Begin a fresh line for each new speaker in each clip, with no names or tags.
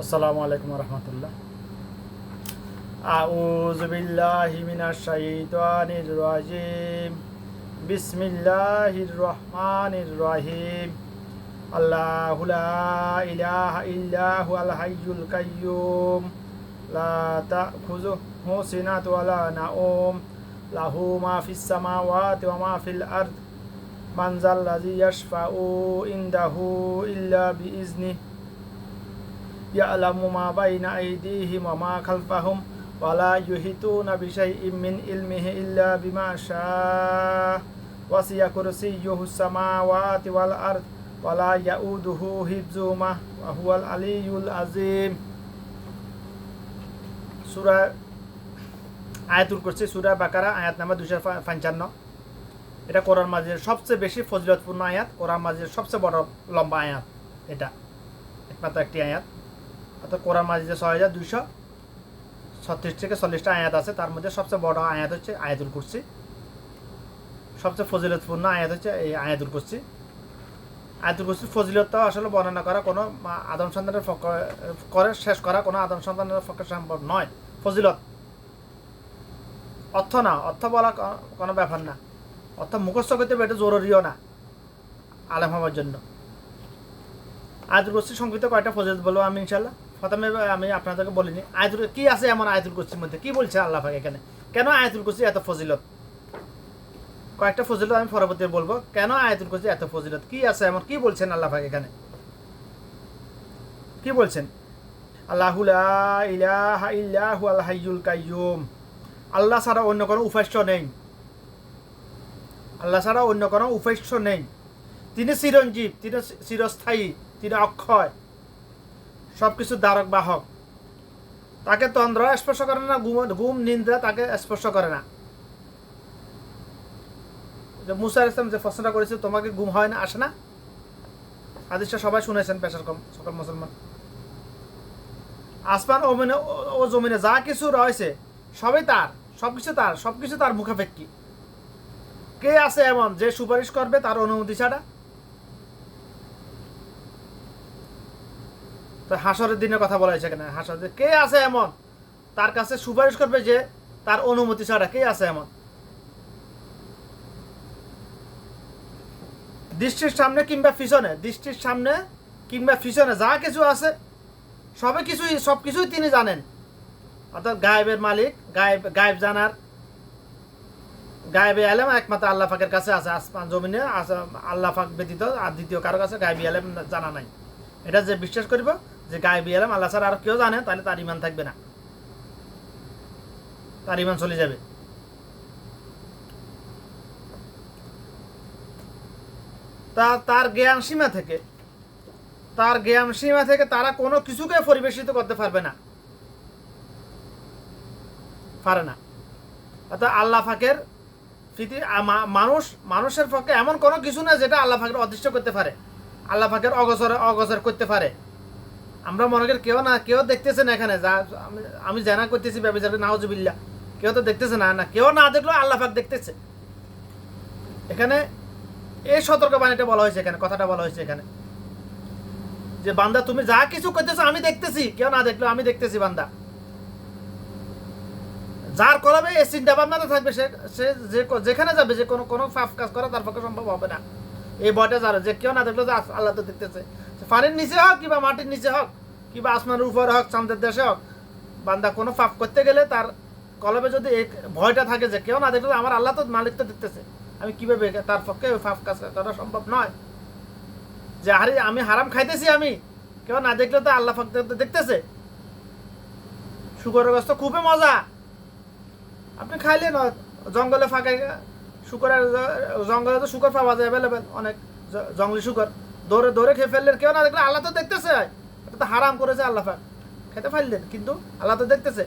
আসসালামু আলাইকুম রহমতুল্লাহ। আউযু বিল্লাহি মিনাশ শাইতানির রাজিম। বিসমিল্লাহির রহমানির রহিম। আল্লাহু লা ইলাহা ইল্লা হুয়াল হাইয়ুল কাইয়্যুম লা তাখুযুহু সিনাতু ওয়ালা নাওম। লাহু মা ফিস সামাওয়াতি ওয়া মা ফিল আরদ। মান ইয়ালামু মা বাইনা আইদিহিম ওয়া মা খালফাহুম ওয়া লা ইউহিতুনা বিশাইইম মিন ইলমিহি ইল্লা বিমা শাআ ওয়াসিয়া কুরসিয়্যুহুস সামাওয়াতি ওয়াল আরদ ওয়া লা ইয়াউদুহু হিফযুহুমা ওয়া হুয়াল আলিয়্যুল সূরা আয়াতুল কুরসি সূরা বাকারা আয়াত নাম্বার 255 এটা কোরআন মাজিদের সবচেয়ে বেশি ফজিলতপূর্ণ আয়াত। কোরআন মাজিদের সবচেয়ে বড় লম্বা আয়াত এটা। একমাত্র একটি আয়াত। অর্থাৎ কোরআন মাজিদে ছয় হাজার দুইশো ছত্রিশ থেকে চল্লিশটা আয়াত আছে, তার মধ্যে সবচেয়ে বড় আয়াত হচ্ছে আয়াতুল কুরসি। সবচেয়ে ফজিলতপূর্ণ আয়াত হচ্ছে এই আয়াতুল কুরসি। আয়াতুল কুরসির ফজিলতটা আসলে বর্ণনা করা কোনো আদম সন্তানের করে শেষ করা কোনো আদম সন্তানের পক্ষে সম্ভব নয়। ফজিলত। অর্থ না, অর্থ বলা কোনো ব্যাপার না। অর্থ মুখস্থ করতে হবে, এটা জরুরিও না আলেম হওয়ার জন্য। আয়াতুল কুরসি সংকৃত কয়টা ফজিলত বলব আমি ইনশাল্লাহ প্রথমে আমি আপনাদেরকে বলিনি আয়াতুল কি আছে এমন আয়াতুল কুরসির মধ্যে? কি বলছে আল্লাহ পাক এখানে? কেন আয়াতুল কুরসি এত ফজিলত? কয়েকটা ফজিলত আমি পরবর্তী বলব। কেন আয়াতুল কুরসি এত ফজিলত? কি আছে এমন? কি বলছেন আল্লাহ পাক এখানে? কি বলছেন? আল্লাহু আল্লাহ ছাড়া অন্য কোনো উপাস্য নেই। আল্লাহ ছাড়া অন্য কোনো উপাস্য নেই। তিনি চিরঞ্জীব, তিনি চিরস্থায়ী, তিনি অক্ষয়। সব কিছু দ্বারক বাহক তাকে তন্দ্র স্পর্শ করে না, গুম গুম নিন্দা তাকে স্পর্শ করে না। যে মুসার ইসলাম যে প্রশ্নটা করেছে, তোমাকে গুম হয় না, আসে না? হাদিসটা সবাই শুনেছেন, পেশার কম, সকল মুসলমান। আসমান ও ও জমিনে যা কিছু রয়েছে, সবই তার সব কিছু তার সব কিছু তার মুখাপেক্ষী। কে আছে এমন যে সুপারিশ করবে তার অনুমতি ছাড়া? তো হাসরের দিনের কথা বলা হয়েছে এখানে হাসরের কে আছে এমন? তার কাছে সুপারিশ করবে যে তার অনুমতি ছাড়া কে আছে এমন? দৃষ্টির সামনে কিংবা পিছনে, দৃষ্টির সামনে কিংবা পিছনে যা কিছু আছে, সবে কিছুই, সব কিছুই তিনি জানেন। অর্থাৎ গায়েবের মালিক, গায়েব গায়েব জানার, গায়েবে আলেম একমাত্র আল্লাহ ফাকের কাছে আছে, আসমান জমিনে আছে আল্লাহ ফাক ব্যতীত আর দ্বিতীয় কারও কাছে গায়েবী আলেম জানা নাই। এটা যে বিশ্বাস করব যে গায়েবী আলেম আল্লাহ ছাড়া আর কেউ জানে, তাহলে তার ইমান থাকবে না। তার ইমান চলে যাবে। তা তার জ্ঞান সীমা থেকে, তার জ্ঞান সীমা থেকে তারা কোনো কিছুকে পরিবেশিত করতে পারবে না। পারে না। অর্থাৎ আল্লাহ ফাকের মা- মানুষ, মানুষের পক্ষে এমন কোনো কিছু না যেটা আল্লাহ ফাকের অদৃশ্য করতে পারে। আল্লাহ ফাকের অগসর অগসর করতে পারে। আমরা মনে করি কেউ না, কেউ দেখতেছে না এখানে, যা আমি জানা করতেছি ব্যবচার নাওজবিল্লা কেউ তো দেখতেছে না না, কেউ না দেখলেও আল্লাহ পাক দেখতেছে। এখানে এই সতর্কবাণীটা বলা হয়েছে এখানে, কথাটা বলা হয়েছে এখানে। যে বান্দা, তুমি যা কিছু করতেছো আমি দেখতেছি, কেউ না দেখল আমি দেখতেছি বান্দা। যার কলমে এই চিন্তা ভাবনাতে থাকবে, সে সে যে যেখানে যাবে, যে কোনো কোনো ফাফ কাজ করা তার পক্ষে সম্ভব হবে না। এই ভয়টা যার, যে কেউ না দেখল যে আল্লাহ তো দেখতেছে। পানির নিচে হোক কিংবা মাটির নিচে হোক, কিংবা আসমানের উপরে হোক, চাঁদের দেশে হোক, বান্দা কোনো ফাপ করতে গেলে তার কলমে যদি ভয়টা থাকে যে কেউ না দেখলে আমার আল্লাহ তো মালিক তো দেখতেছে আমি কীভাবে তার পক্ষে ওই ফাপ কাজ করা? সম্ভব নয়। যে আরে আমি হারাম খাইতেছি আমি, কেউ না দেখলে তো আল্লাহ ফাক তো দেখতেছে। শুকরগ্রস্ত খুবই মজা। আপনি খাইলে না, জঙ্গলে ফাঁকে শুকরের জঙ্গলে তো শুকর পাওয়া যায় অ্যাভেলেবেল অনেক জঙ্গলি শুকর। দৌড়ে দৌড়ে খেয়ে ফেললেন কেউ না, দেখলে আল্লাহ তো দেখতেছে। এটা তো হারাম করেছে আল্লাহ পাক। খেতে ফেললেন কিন্তু আল্লাহ তো দেখতেছে।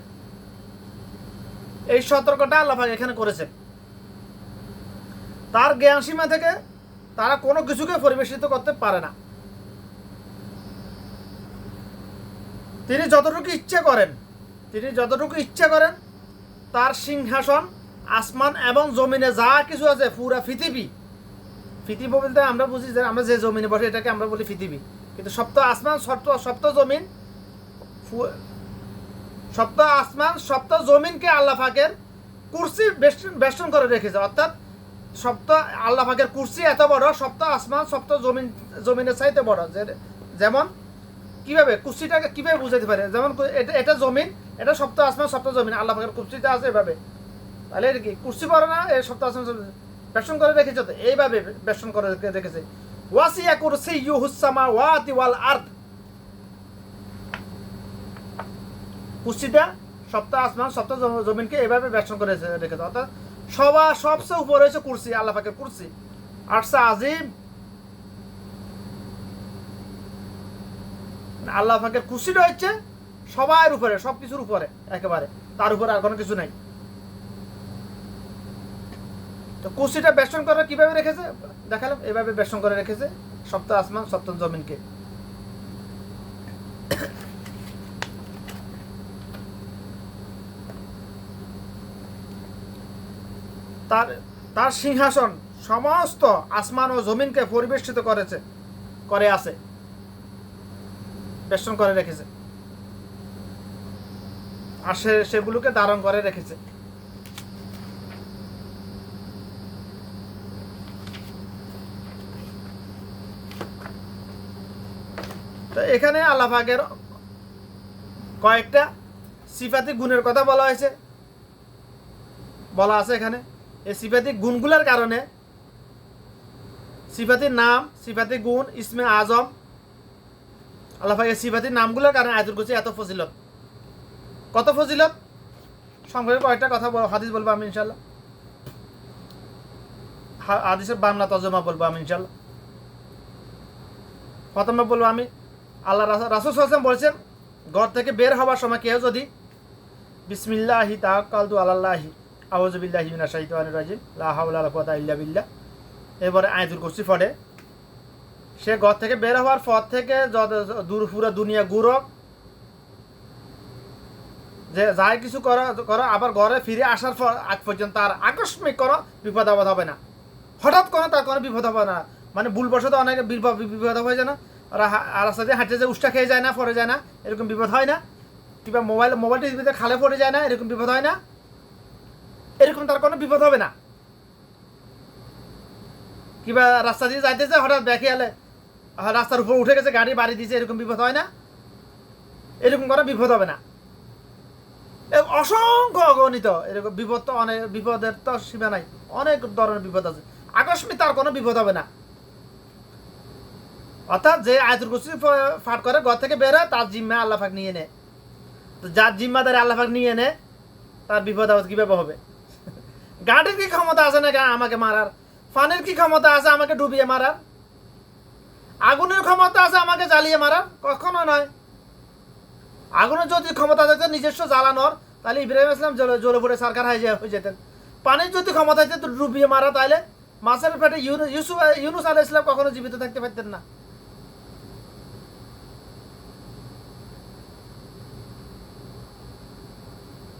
এই সতর্কটা আল্লাহ পাক এখানে করেছেন তার জ্ঞান সীমা থেকে তারা কোনো কিছুকে পরিবেশিত করতে পারে না। তিনি যতটুকু ইচ্ছে করেন, তিনি যতটুকু ইচ্ছে করেন, তার সিংহাসন, আসমান এবং জমিনে যা কিছু আছে, পুরা পৃথিবী পৃথিবী বলতে আমরা বুঝি যে আমরা যে জমিনে বসে, এটাকে আমরা বলি পৃথিবী। কিন্তু সপ্ত আসমান, সপ্ত সপ্ত জমিন সপ্ত আসমান, সপ্ত জমিনকে আল্লাহ পাকের কুরসি বেষ্টন করে রেখেছে। অর্থাৎ সপ্ত, আল্লাহ পাকের কুরসি এত বড়, সপ্ত আসমান, সপ্ত জমিন, জমিনের চাইতে বড়। যে- যেমন কীভাবে, কুর্সিটাকে কীভাবে বুঝাতে পারে? যেমন এটা এটা জমিন, এটা সপ্ত আসমান, সপ্ত জমিন। আল্লাহ পাকের কুর্সিটা আছে এভাবে। তাহলে কি? কুর্সি পড়ে না এই সপ্ত আসমান বেষ্টন করে রেখেছে তো, এইভাবে বেষ্টন করে রেখে- রেখেছে। ওয়াসিয়া কুরসি ইউহুসামা ওয়াতি ওয়াল আর্থ কুর্সিটা সপ্তাহ আসমান, সপ্তাহ জমিনকে এভাবে বেষ্টন করে রেখেছে। অর্থাৎ সবার সবচেয়ে উপরে হয়েছে কুর্সি, আল্লাহ পাকের কুর্সি। আটসা আজিম। আল্লাহ পাকের কুর্সিটা হচ্ছে সবার উপরে সব কিছুর উপরে, একেবারে। তার উপরে আর কোনো কিছু নাই। তো কুর্সিটা বেষ্টন করে কীভাবে রেখেছে? দেখালাম, এভাবে বেষ্টন করে রেখেছে। সপ্তাহ আসমান সপ্তম জমিনকে। তার তার সিংহাসন সমস্ত আসমান ও জমিনকে পরিবেষ্টিত করেছে, করে আছে। বেষ্টন করে রেখেছে। আর সেগুলোকে ধারণ করে রেখেছে। তো এখানে আল্লাহাকের কয়েকটা সিফাতি গুণের কথা বলা হয়েছে। বলা আছে এখানে, এই সিফাতি গুণগুলোর কারণে সিফাতির নাম, সিফাতি গুণ, ইসমে আজম আল্লাহ পাকের সিফাতির নামগুলোর কারণে আয়তুল কুরসি এত ফজিলত। কত ফজিলত? সংক্ষেপে কয়েকটা কথা হাদিস বলব আমি ইনশাল্লাহ হাদিসের বাংলা তর্জমা বলব আমি ইনশাল্লাহ প্রথমে বলব আমি আল্লাহ রাসুল সাল্লাম বলছেন, ঘর থেকে বের হওয়ার সময় কেউ যদি বিসমিল্লাহি তাকালতু আলাল্লাহি আউযুবিল্লাহি মিনাশ শাইতানির রাজিম, লা হাওলা ওয়ালা কুওয়াতা ইল্লা বিল্লাহ। এবারে আয়াতুল কুরসি পড়ে, সে ঘর থেকে বের হওয়ার পর থেকে দূর পুরো দুনিয়া ঘুরক যে যাই কিছু করো করো, আবার ঘরে ফিরে আসার পর আগ পর্যন্ত তার আকস্মিক কোনো বিপদ আপদ হবে না। হঠাৎ কোনো তার কোনো বিপদ হবে না। মানে ভুলবশত অনেক বিপদ বিপদ হয়ে যায় না আর রাস্তা দিয়ে হাঁটতে যে উষ্টা খেয়ে যায় না, পড়ে যায় না, এরকম বিপদ হয় না। কিংবা মোবাইল মোবাইল টিভিতে খালে পড়ে যায় না, এরকম বিপদ হয় না। এরকম তার কোনো বিপদ হবে না। কিংবা রাস্তা দিয়ে যাইতেছে হঠাৎ দেখে এলে রাস্তার উপর উঠে গেছে, গাড়ি বাড়ি দিয়েছে, এরকম বিপদ হয় না। এরকম কোনো বিপদ হবে না। অসংখ্য অগণিত এরকম বিপদ তো অনেক, বিপদের তো সীমা নাই। অনেক ধরনের বিপদ আছে। আকস্মিক তার কোনো বিপদ হবে না। অর্থাৎ যে আয়তুল কুসি ফাট করে, ঘর থেকে বেরোয় তার জিম্মা আল্লাহাক নিয়ে নেয়। তো যার জিম্মাদারি আল্লাহাক নিয়ে নেয়, তার বিপদ আপদ কীভাবে হবে? গাড়ির কি ক্ষমতা আছে না আমাকে মারার? ফানের কি ক্ষমতা আছে আমাকে ডুবিয়ে মারার? আগুনের ক্ষমতা আছে আমাকে জ্বালিয়ে মারার? কখনো নয়। আগুনের যদি ক্ষমতা থাকতো, নিজস্ব জ্বালানোর, তাহলে ইব্রাহিম ইসলাম জ্বলে জ্বলে পড়ে সরকার হয়ে হয়ে যেতেন। পানির যদি ক্ষমতা থাকতো ডুবিয়ে মারা, তাহলে মাছের পেটে ইউনু- ইউসুফ ইউনুস আলাহ ইসলাম কখনো জীবিত থাকতে পারতেন না।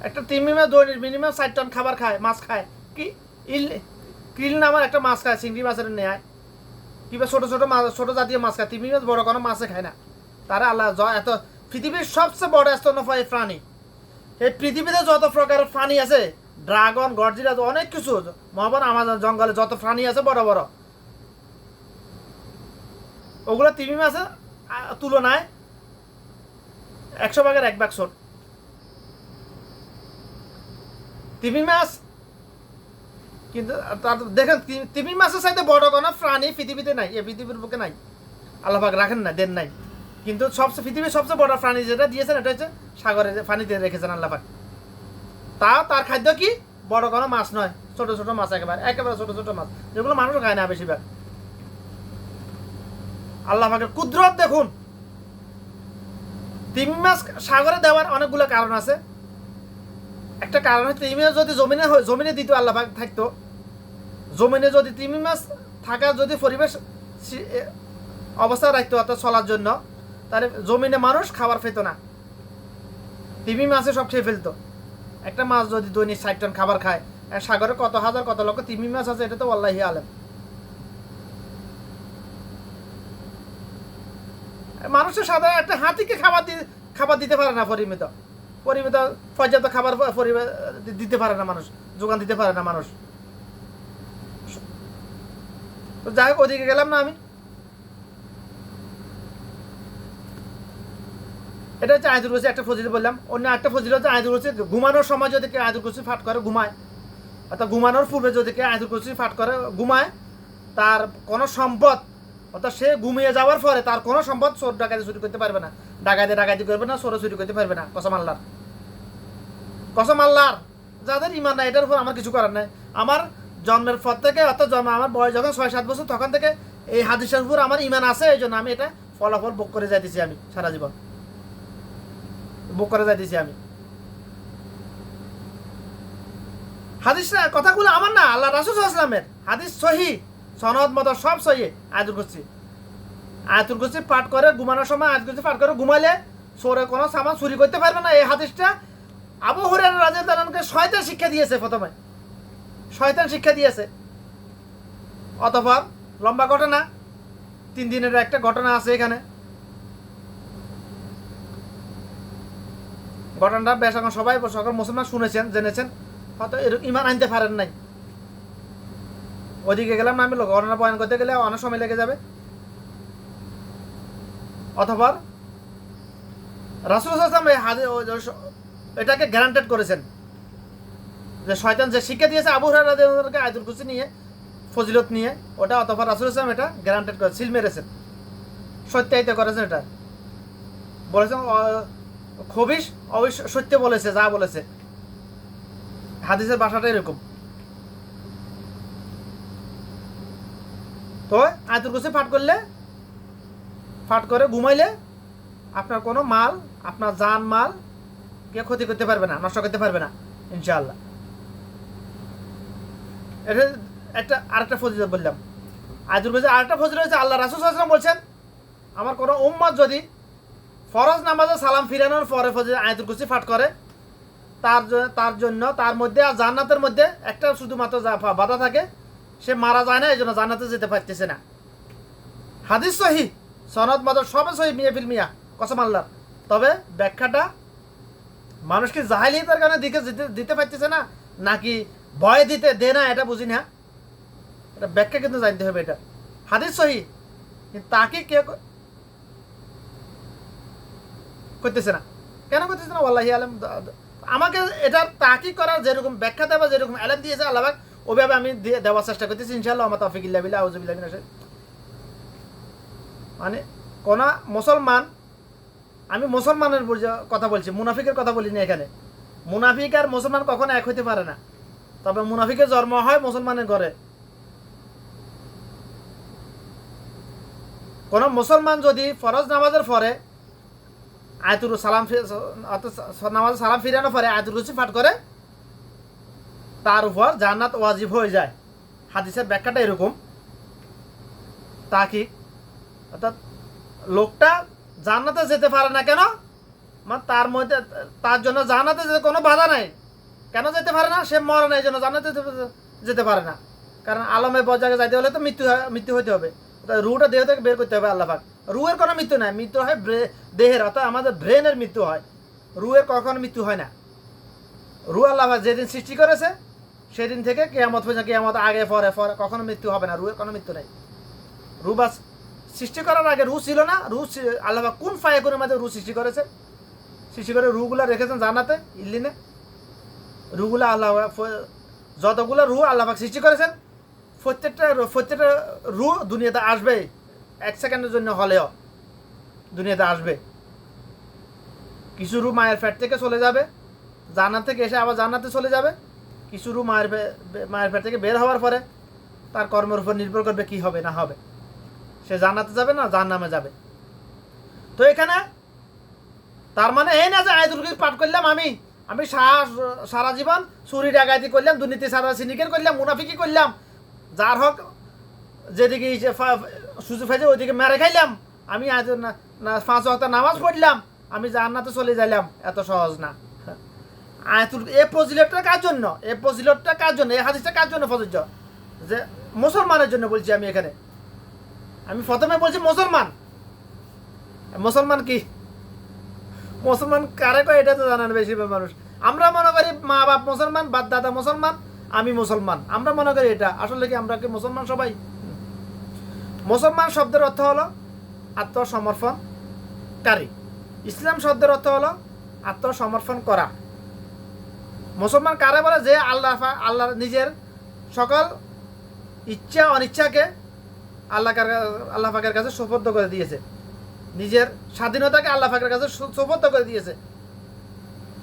একটা তিমিমে দৈনিক মিনিমাম ষাট টন খাবার খায়, মাছ খায়। কি? ইল কিল নামের একটা মাছ খায়, চিংড়ি মাছের নেয় কিংবা ছোটো ছোটো মাছ, ছোটো জাতীয় মাছ খায়। তিমি মাছ বড় কোনো মাছে খায় না। তারা আল্লাহ এত পৃথিবীর সবচেয়ে বড় স্তন্যপায়ী প্রাণী এই পৃথিবীতে যত প্রকারের প্রাণী আছে ড্রাগন গর্জিরা অনেক কিছু মহাবন আমাজন জঙ্গলে যত প্রাণী আছে, বড় বড়। ওগুলো তিমি মাছের তুলনায় একশো ভাগের এক ভাগ ছোট তিমি মাছ? কিন্তু তার দেখেন, তিমি মাছের সাথে বড় কোনো প্রাণী পৃথিবীতে নাই এই পৃথিবীর বুকে নাই। আল্লাহাক রাখেন না দেন নাই। কিন্তু সবচেয়ে পৃথিবীর সবচেয়ে বড় প্রাণী যেটা দিয়েছেন, এটা হচ্ছে সাগরে পানিতে রেখেছেন আল্লাহাক তা, তার খাদ্য কি? বড় কোনো মাছ নয়, ছোট ছোট মাছ একেবারে একেবারে ছোট ছোট মাছ, যেগুলো মানুষ খায় না বেশিরভাগ। আল্লাহ পাকের কুদরত দেখুন। তিমি মাছ সাগরে দেওয়ার অনেকগুলো কারণ আছে। একটা কারণ হচ্ছে তিমি যদি জমিনে জমিনে দিত আল্লাহ থাকতো। জমিনে যদি তিমি মাছ থাকার যদি পরিবেশ অবস্থা রাখতো অর্থাৎ চলার জন্য, তাহলে জমিনে মানুষ খাবার পেতো না। তিমি মাছে সব খেয়ে ফেলতো। একটা মাছ যদি দৈনিক ষাট টন খাবার খায় সাগরে কত হাজার, কত লক্ষ তিমি মাছ আছে, এটা তো আল্লাহি আলেম। মানুষের সাধারণ একটা হাতিকে খাবার দিয়ে খাবার দিতে পারে না পরিমিত। পর্যাপ্ত খাবার দিতে পারে না মানুষ, যোগান দিতে পারে না মানুষ। তো যাই হোক, ওদিকে গেলাম না আমি। এটা হচ্ছে আয়দুর কুরসি একটা ফজিলত বললাম। অন্য একটা ফজিলত হচ্ছে আয়দুর কুরসি ঘুমানোর সময় যদি কেউ আয়দুর কুরসি ফাট করে, ঘুমায়। অর্থাৎ ঘুমানোর পূর্বে যদি কেউ আয়দুর কুরসি ফাট করে, ঘুমায়, তার কোনো সম্পদ, অর্থাৎ সে ঘুমিয়ে যাওয়ার পরে তার কোনো সম্পদ চোর ডাকাতি চুরি করতে পারবে না। ডাকাতি ডাকাতি করবে না চুরি করতে পারবে না, কসম আল্লাহর। কসম আল্লাহর, যাদের ইমান নাই, এটার উপর আমার কিছু করার নাই। আমার জন্মের পর থেকে, অর্থাৎ জন্ম, আমার বয়স যখন ছয় সাত বছর, তখন থেকে এই হাদিসের উপর আমার ইমান আছে এই জন্য আমি এটা ফলাফল বুক করে যাইতেছি আমি সারা জীবন। বুক করে যাইতেছি আমি। হাদিস কথাগুলো আমার না, আল্লাহ রাসুল আসলামের হাদিস সহি, সনদ মত সব সহি, আয়াতুল কুরসি। আয়াতুল কুরসি পাঠ করে, ঘুমানোর সময় আয়াতুল কুরসি পাঠ করে ঘুমাইলে সোরে কোনো সামান চুরি করতে পারবে না। এই হাদিসটা আবু হুরায়রা আনহুকে শয়তান শিক্ষা দিয়েছে প্রথমে। শয়তান শিক্ষা দিয়েছে। অতঃপর লম্বা ঘটনা, তিন দিনের একটা ঘটনা আছে এখানে। ঘটনাটা বেশ এখন সবাই সকল মুসলমান শুনেছেন, জেনেছেন, হয়তো এরকম ইমান আনতে পারেন নাই। ওদিকে গেলাম না আমি, ঘটনা বয়ান করতে গেলে অনেক সময় লেগে যাবে। অথবা রাসুল আসলাম এই হাদে- এটাকে গ্যারান্টেড করেছেন। যে শয়তান যে শিক্ষা দিয়েছে আবু হরাকে আয়তুল কুসি নিয়ে, ফজিলত নিয়ে, ওটা অথবা রাসুল ইসলাম এটা গ্যারান্টেড করে সিল মেরেছেন। সত্যায়িত করেছেন এটা। বলেছেন খুবই অবশ্য সত্য বলেছে, যা বলেছে। হাদিসের ভাষাটা এরকম। তো আয়তুল কুসি পাঠ করলে পাঠ করে ঘুমাইলে আপনার কোনো মাল, আপনার জান মাল কে ক্ষতি করতে পারবে না, নষ্ট করতে পারবে না, ইনশাআল্লাহ। এটা একটা আরেকটা ফজিলত বললাম। কুসি আরেকটা ফজিলত হয়েছে আল্লাহ রাসুল সাল্লাম বলছেন, আমার কোনো উম্মত যদি ফরজ নামাজে সালাম ফিরানোর পরে ফজিল আয়াতুল কুসি ফাট করে, তার তার জন্য, তার মধ্যে আর জান্নাতের মধ্যে একটা শুধুমাত্র বাধা থাকে, সে মারা যায় না এই জন্য জান্নাতে যেতে পারতেছে না। হাদিস সহি। সনদ মত সবে সহি মিয়া ফিল মিয়া, কসম আল্লাহ তবে ব্যাখ্যাটা মানুষকে জাহালিয়াতের কারণে দিকে দিতে পারতেছে না, নাকি ভয় দিতে দে না, এটা বুঝি না। এটা ব্যাখ্যা কিন্তু জানতে হবে এটা। হাদিস সহি তাকে কে করতেছে না। কেন করতেছে না? ওয়াল্লাহি আলম আমাকে এটা তাকি করার যেরকম ব্যাখ্যা দেওয়া, যেরকম আলম দিয়েছে আল্লাহ ওইভাবে আমি দেওয়ার চেষ্টা করতেছি ইনশাল্লাহ আমার তফিকিল্লা বিল্লাহ আউজুবিল্লাহ মানে কোন মুসলমান, আমি মুসলমানের কথা বলছি, মুনাফিকের কথা বলিনি এখানে। মুনাফিক আর মুসলমান কখনো এক হইতে পারে না। তবে মুনাফিকের জন্ম হয় মুসলমানের ঘরে। কোন মুসলমান যদি ফরজ নামাজের পরে আয়তুর সালাম নামাজ সালাম ফিরানো পরে আয়তুর কুরসি পাঠ করে, তার উপর জান্নাত ওয়াজিব হয়ে যায়। হাদিসের ব্যাখ্যাটা এরকম। তা কি? অর্থাৎ লোকটা জান্নাতে যেতে পারে না কেন? মানে তার মধ্যে, তার জন্য জান্নাতে যেতে কোনো বাধা নাই। কেন যেতে পারে না? সে মরে না, এই জন্য জান্নাতে যেতে- পারে না। কারণ আলমে বজাকে যাইতে হলে তো মৃত্যু মৃত্যু হতে হবে। রুটা দেহ থেকে বের করতে হবে আল্লাহাক রুয়ের কোনো মৃত্যু নাই। মৃত্যু হয় দেহের, অর্থাৎ আমাদের ব্রেনের মৃত্যু হয়। রুয়ের কখনো মৃত্যু হয় না। রু আল্লাহ যেদিন সৃষ্টি করেছে, সেদিন থেকে কেয়ামত পর্যন্ত, কেয়ামত আগে, পরে পরে কখনো মৃত্যু হবে না। রুয়ের কোনো মৃত্যু নেই। রু বাস সৃষ্টি করার আগে রু ছিল না। রু আল্লাহ কোন ফায়াকুনের মাঝে রু সৃষ্টি করেছে? সৃষ্টি করে রুগুলা রেখেছেন জানাতে ইল্লিনে। রুগুলা আল্লাহ যতগুলো রু আল্লাহাক সৃষ্টি করেছেন, প্রত্যেকটা প্রত্যেকটা রু দুনিয়াতে আসবে। এক সেকেন্ডের জন্য হলেও দুনিয়াতে আসবে। কিছু রু মায়ের ফ্যাট থেকে চলে যাবে। জান্নাত থেকে এসে আবার জান্নাতে চলে যাবে। কিছু রু মায়ের মায়ের ফ্যাট থেকে বের হওয়ার পরে তার কর্মের উপর নির্ভর করবে কি হবে, না হবে। সে জান্নাতে যাবে না, জাহান্নামে যাবে। তো এখানে তার মানে এই না যে আয়াতুল কুরসি পাঠ করলাম আমি আমি সারা জীবন চুরি, ডাকাতি করলাম, দুর্নীতি, সারা সিন্ডিকেট করলাম, মুনাফিকি করলাম, যার হক যেদিকে সুযোগ ফাইছে ওইদিকে মেরে খাইলাম, আমি আজ পাঁচ ওয়াক্ত নামাজ পড়লাম, আমি জান্নাতে চলে যাইলাম, এত সহজ না। আয়াতুল এ ফজিলতটা কার জন্য? এ ফজিলতটা কার জন্য? এ হাদিসটা কার জন্য ফজিলত? যে মুসলমানের জন্য বলছি আমি এখানে। আমি প্রথমে বলছি মুসলমান। মুসলমান কি? মুসলমান কারে কয়, এটা তো জানেন বেশিরভাগ মানুষ। আমরা মনে করি মা বাপ মুসলমান, বাপ দাদা মুসলমান, আমি মুসলমান। আমরা মনে করি এটা। আসলে কি আমরা কি মুসলমান সবাই? মুসলমান শব্দের অর্থ হলো আত্মসমর্পণকারী। ইসলাম শব্দের অর্থ হলো আত্মসমর্পণ করা। মুসলমান কারে বলে? যে আল্লাহ আল্লাহ নিজের সকল ইচ্ছা, অনিচ্ছাকে আল্লাহ আল্লাহ পাকের কাছে সুপর্দ করে দিয়েছে। নিজের স্বাধীনতাকে আল্লাহ পাকের কাছে সু- সুপর্দ করে দিয়েছে।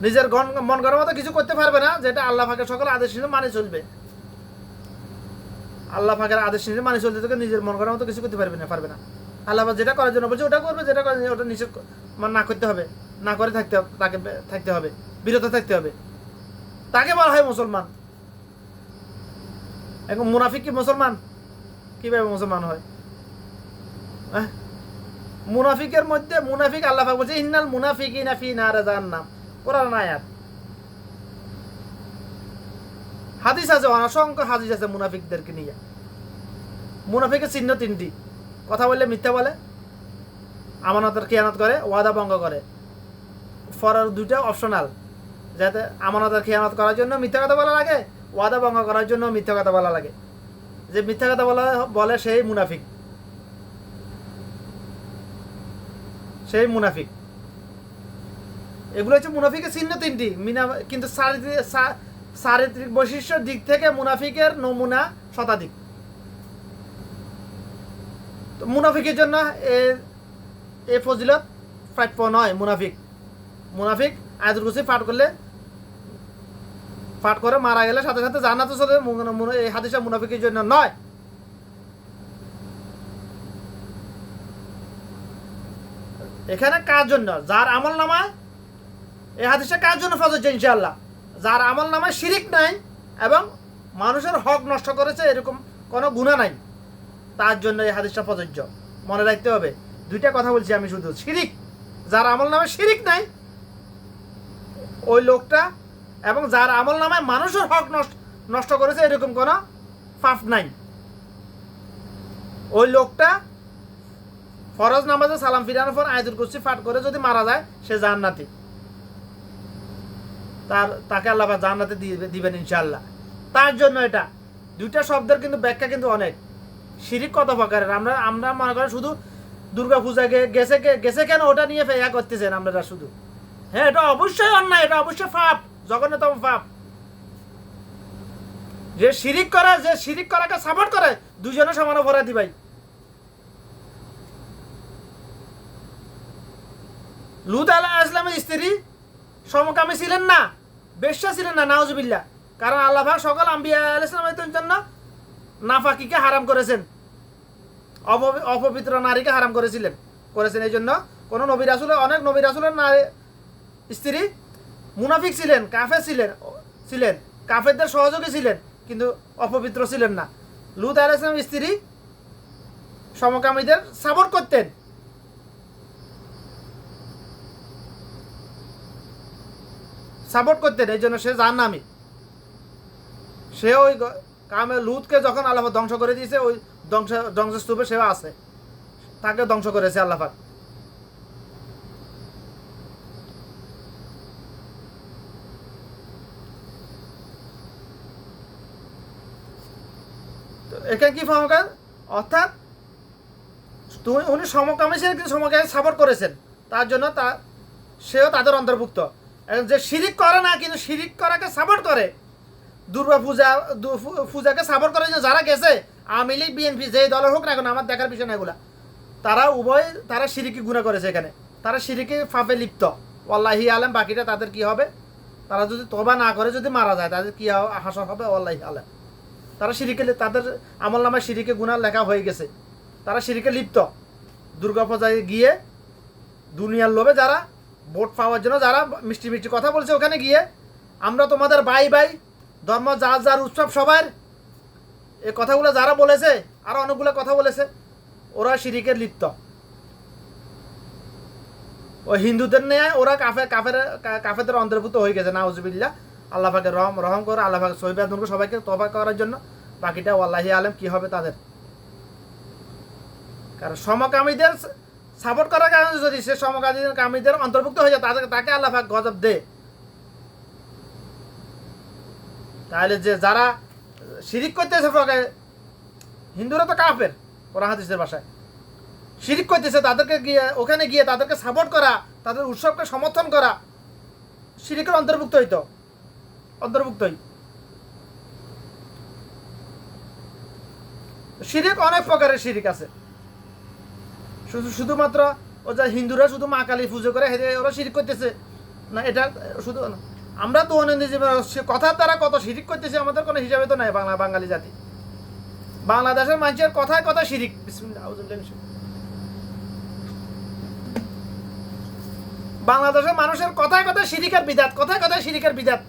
নিজের মন করার মতো কিছু করতে পারবে না, যেটা আল্লাহ পাকের সকল আদেশ মানে চলবে। আল্লাহ ফাঁকের আদেশ নিয়ে মানে চলতে তোকে নিজের মন করার মতো কিছু করতে পারবে না পারবে না। আল্লাহ যেটা করার জন্য বলছে, ওটা করবে, যেটা করার জন্য ওটা নিষেধ মানে না করতে হবে। না করে থাকতে তাকে থাকতে হবে, বিরত থাকতে হবে। তাকে বলা হয় মুসলমান। এখন মুনাফিক কি মুসলমান? কীভাবে মুসলমান হয়? মুনাফিকের মধ্যে মুনাফিক আল্লাহ বলছে, ইন্নাল মুনাফিকিনা ফি নারে জাহান্নাম। কোরআন আয়াত। হাদিস আছে, অসংখ্য হাদিস আছে মুনাফিকদেরকে নিয়ে। মুনাফিকের চিহ্ন তিনটি। কথা বললে মিথ্যা বলে, আমানতের খেয়ানত করে, ওয়াদা ভঙ্গ করে। ফরার দুইটা অপশনাল, যাতে আমানতের খেয়ানত করার জন্য মিথ্যা কথা বলা লাগে, ওয়াদা ভঙ্গ করার জন্য মিথ্যা কথা বলা লাগে। যে মিথ্যা কথা বলা বলে সেই মুনাফিক। সেই মুনাফিক। এগুলো হচ্ছে মুনাফিকের চিহ্ন তিনটি। মিনা, কিন্তু চারিত্রিক চারিত্রিক বৈশিষ্ট্যের দিক থেকে মুনাফিকের নমুনা শতাধিক। তো মুনাফিকের জন্য এ এ ফজিলত প্রাপ্য নয় মুনাফিক। মুনাফিক আয়াতুল কুরসি পাঠ করলে পাঠ করে, মারা গেলে সাথে সাথে জান্নাতে চলে এই হাদিসটা মুনাফিকের জন্য নয়। এখানে কার জন্য? যার আমল নামায়, এই হাদিসটা কার জন্য ফজর ইনশাআল্লাহ? যার আমল নামায় শিরিক নাই এবং মানুষের হক নষ্ট করেছে, এরকম কোনো গুণা নাই। তার জন্য এই হাদিসটা প্রযোজ্য। মনে রাখতে হবে, দুইটা কথা বলছি আমি শুধু। শিরিক, যার আমল নামে শিরিক নাই, ওই লোকটা এবং যার আমল নামায় মানুষের হক নষ্ট নষ্ট করেছে, এরকম কোনো পাপ নাই। ওই লোকটা ফরজ নামাজে সালাম ফিরানোর পর আয়তুল কুরসি পাঠ করে যদি মারা যায়, সে জান্নাতি। তার, তাকে আল্লাহ জান্নাতে দিবেন ইনশাল্লাহ তার জন্য এটা। দুইটা শব্দের কিন্তু ব্যাখ্যা কিন্তু অনেক। শিরিক কত প্রকারের? আমরা আমরা মনে করি শুধু দুর্গা পূজাকে গেছে গেছে কেন ওটা নিয়ে ফেয়া করতেছেন আমরা শুধু। হ্যাঁ এটা অবশ্যই অন্যায়, এটা অবশ্যই পাপ জঘন্যতম পাপ। যে শিরিক করে, যে শিরিক করাকে সাপোর্ট করে, দুজনে সমান অপরাধী দিবাই লুত আলাহ ইসলামের স্ত্রী সমকামী ছিলেন না, বেশ্যা ছিলেন না, নাউজুবিল্লাহ। কারণ আল্লাহ পাক সকল আম্বিয়া আলাহ ইসলামের জন্য নাফাকিকে হারাম করেছেন। অপবি- অপবিত্র নারীকে হারাম করেছিলেন। করেছেন এই জন্য কোনো নবী রাসুলের, অনেক নবী রাসুলের নারী, স্ত্রী মুনাফিক ছিলেন কাফে ছিলেন ছিলেন, কাফেরদের সহযোগী ছিলেন, কিন্তু অপবিত্র ছিলেন না। লুত আলাহ ইসলামের স্ত্রী সমকামীদের সাপোর্ট করতেন। সাপোর্ট করতেন, এই জন্য সে জান নামি সে ওই কামে লুতকে যখন আল্লাহ ধ্বংস করে দিয়েছে, ওই ধ্বংস, ধ্বংসস্তূপে সেও আছে। তাকে ধ্বংস করেছে আল্লাহাক এখানে কি ফাহকার অর্থাৎ উনি সমকামী ছিলেন, কিন্তু সমকামী সাপোর্ট করেছেন। তার জন্য তা, সেও তাদের অন্তর্ভুক্ত। যে শিরিক করে না, কিন্তু শিরিক করাকে সাপোর্ট করে। দুর্গা পূজা পূজাকে সাপোর্ট করে যারা গেছে, আওয়ামী লীগ, বিএনপি, যেই দলের হোক না এখন আমার দেখার বিষয় না এগুলা। তারা উভয়, তারা সিরিকি গুণা করেছে এখানে। তারা সিরিকি ফাফে লিপ্ত। ওয়াল্লাহি আলেম, বাকিটা তাদের কি হবে? তারা যদি তবা না করে যদি মারা যায়, তাদের কি হাসর হবে? ওয়াল্লাহি আলেম। তারা সিরিকে তাদের আমল নামায় সিরিকে গুণা লেখা হয়ে গেছে। তারা সিরিকে লিপ্ত। দুর্গা পূজায় গিয়ে দুনিয়ার লোভে যারা ভোট পাওয়ার জন্য যারা মিষ্টি মিষ্টি কথা বলছে ওখানে গিয়ে আমরা তোমাদের ভাই বাই, ধর্ম যার যার উৎসব সবার এই কথাগুলো যারা বলেছে, আরও অনেকগুলো কথা বলেছে, ওরা শিরিকের লিপ্ত। ও হিন্দুদের নিয়ে ওরা কাফে কাফের কা- কাফেরদের অন্তর্ভুক্ত হয়ে গেছে নাউজুবিল্লা আল্লাহ রহম রহম করে, আল্লাহ পাকে সবাইকে তবা করার জন্য। বাকিটা আল্লাহি আলেম, কি হবে তাদের? কারণ সমকামীদের সাপোর্ট করার কারণে যদি সে সমকালীন কামীদের অন্তর্ভুক্ত হয়ে যায়, তাদেরকে তাকে আল্লাহ পাক গজব দে। তাহলে যে যারা শিরিক করতেছে হিন্দুরা তো কাফের, কোরআন হাদিসের ভাষায়। শিরিক করতেছে, তাদেরকে গিয়ে, ওখানে গিয়ে তাদেরকে সাপোর্ট করা, তাদের উৎসবকে সমর্থন করা, শিরিকের অন্তর্ভুক্ত হইতো। অন্তর্ভুক্তই। শিরিক অনেক প্রকারের শিরিক আছে। শুধু শুধুমাত্র ও যা হিন্দুরা শুধু মা কালী পুজো করে, হেঁটে ওরা শিরিক করতেছে। না, এটা শুধু আমরা তো অনন্দ জীবন কথার দ্বারা কত শিরিক করতেছে, আমাদের কোনো হিসাবে তো নাই বাংলা বাঙালি জাতি। বাংলাদেশের মানুষের কথায় কথা শিরিক। বাংলাদেশের মানুষের কথায় কথা শিরিকের বিদাত, কথায় কথায় শিরিকের বিদাত।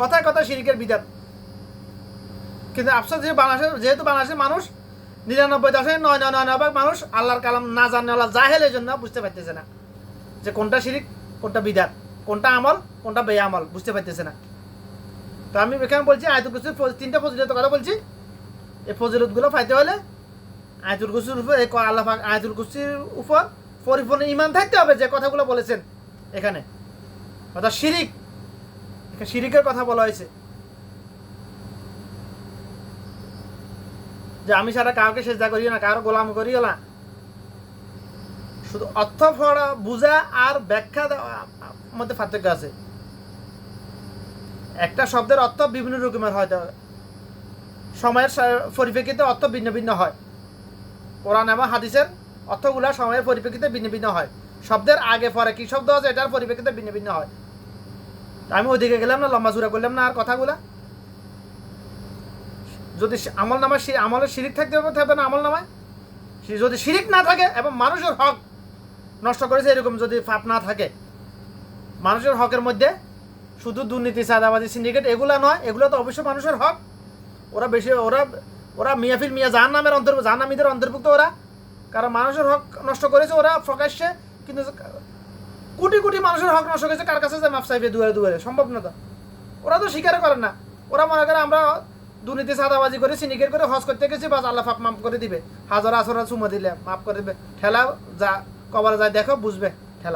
কথায় কথায় শিরিকের বিদাত। কিন্তু আফসোস যে বাংলাদেশের, যেহেতু বাংলাদেশের মানুষ, নিরানব্বই দশমিক নয় নয় নয় নয় ভাগ মানুষ আল্লাহর কালাম না জানে আল্লাহ জাহেল এই জন্য বুঝতে পারতেছে না যে কোনটা শিরিক, কোনটা বিদাত, কোনটা আমল, কোনটা বে আমল বুঝতে পারতেছে না। তো আমি এখানে বলছি, আয়তুল কুসির তিনটা ফজিলতের কথা বলছি। এই ফজিলতগুলো পাইতে হলে আয়তুল কুসির উপর, এই আল্লাহ আয়তুল কুসির উপর পরিপূর্ণ ইমান থাকতে হবে যে কথাগুলো বলেছেন এখানে। অর্থাৎ শিরিক শিরিকের কথা বলা হয়েছে। যে আমি সারা কাউকে সেজদা করিও না, কারও গোলাম করিও না। শুধু অর্থ ফড়া বুঝা আর ব্যাখ্যা মধ্যে পার্থক্য আছে। একটা শব্দের অর্থ বিভিন্ন রকমের হয়তো সময়ের পরিপ্রেক্ষিতে অর্থ ভিন্ন ভিন্ন হয়। কোরআন এবং হাদিসের অর্থগুলা সময়ের পরিপ্রেক্ষিতে ভিন্ন ভিন্ন হয়। শব্দের আগে পরে কি শব্দ আছে, এটার পরিপ্রেক্ষিতে ভিন্ন ভিন্ন হয়। আমি ওইদিকে গেলাম না, লম্বা চূড়া করলাম না, আর কথাগুলা। যদি আমল নামায় আমলের শিরিক থাকতে হবে, থাকবে না আমল নামায়। যদি শিরিক না থাকে, এবং মানুষের হক নষ্ট করেছে এরকম যদি পাপ না থাকে, মানুষের হকের মধ্যে শুধু দুর্নীতি, চাঁদাবাজি সিন্ডিকেট এগুলা নয়, এগুলো তো অবশ্যই মানুষের হক। ওরা বেশি ওরা ওরা মিয়াফিল মিয়া জাহান নামের অন্তর্ভুক্ত জাহান নামীদের অন্তর্ভুক্ত ওরা। কারণ মানুষের হক নষ্ট করেছে ওরা প্রকাশ্যে, কিন্তু কোটি কোটি মানুষের হক নষ্ট হয়েছে, কার কাছে যায় মাপ চাইবে দুয়ারে দুয়ারে? সম্ভব না তো। ওরা তো স্বীকার করে না। ওরা মনে করে আমরা দুর্নীতি সাদাবাজি করে, সিনিকের করে, হজ করতে গেছি, বাস আল্লাহ মাফ করে দিবে। হাজার আসরা চুমা দিলে, মাফ করে দিবে। ঠেলা যা, কবার যায়, দেখো, বুঝবে।